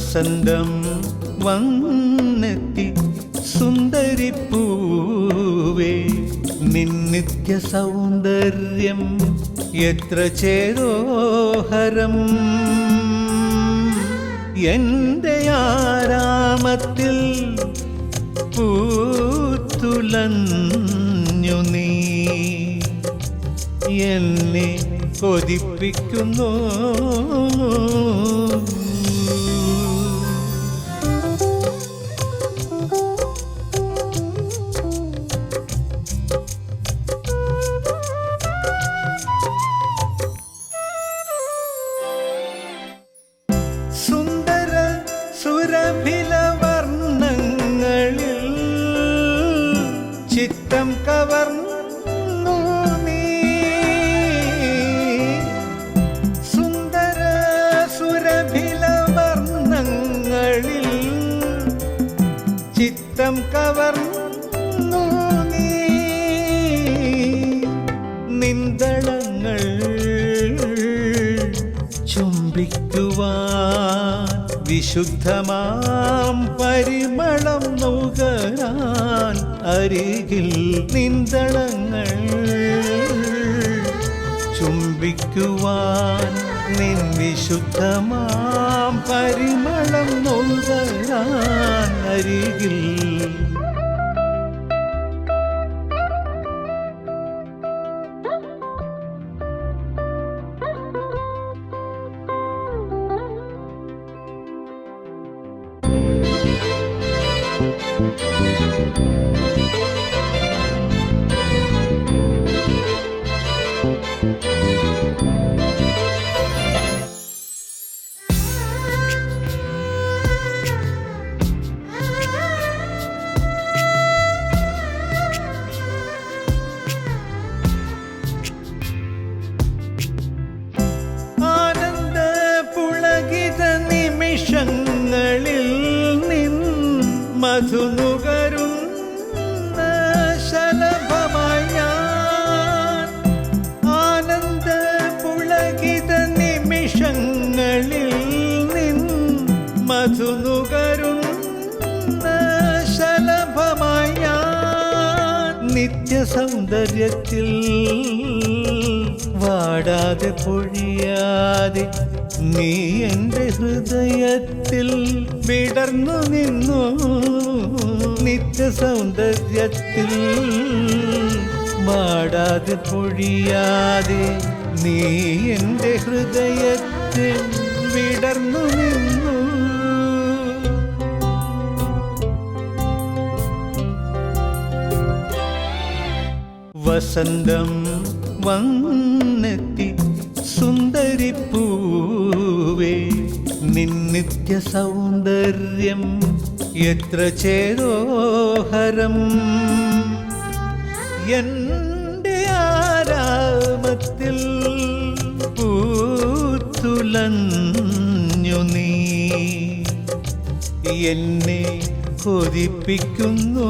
വസന്തം വന്നെത്തി സുന്ദരിപ്പൂവേ നിന്നിത്യ സൗന്ദര്യം എത്ര ചേരോഹരം എന്റെ ആരാമത്തിൽ പൂത്തുലഞ്ഞു നീ എന്നെ കൊതിപ്പിക്കുന്നു സുന്ദര സുരഭില വർണങ്ങളിൽ ചിത്തം കവർന്നു നീ. സുന്ദര ചിത്തം കവർന്നു വിശുദ്ധമാം പരിമളം നുകരാൻ അരികിൽ നിന്ദളങ്ങൾ ചുംബിക്കുവാൻ നിൻ വിശുദ്ധമാം പരിമളം നുകരാൻ അരികിൽ മധുനുകരുന്ന ശലഭമായി ഞാൻ ആനന്ദ നിമിഷങ്ങളിൽ നിൻ ശലഭമായി ഞാൻ നിത്യസൗന്ദര്യത്തിൽ വാടാതെ പൊഴിയാതെ നീ എന്റെ ഹൃദയത്തിൽ വിടർന്നു നിന്നു. നിത്യ സൗന്ദര്യത്തിൽ വാടാതെ പൊഴിയാതെ നീ എന്റെ ഹൃദയത്തിൽ വിടർന്നു നിന്നു. വസന്തം വന്നെത്തി സുന്ദരിപ്പൂവേ നിന്നിത്യ സൗന്ദര്യം എത്ര ചേരോഹരം. എന്റെ ആരാമത്തിൽ പൂത്തുലഞ്ഞു നീ എന്നെ കൊതിപ്പിക്കുന്നു.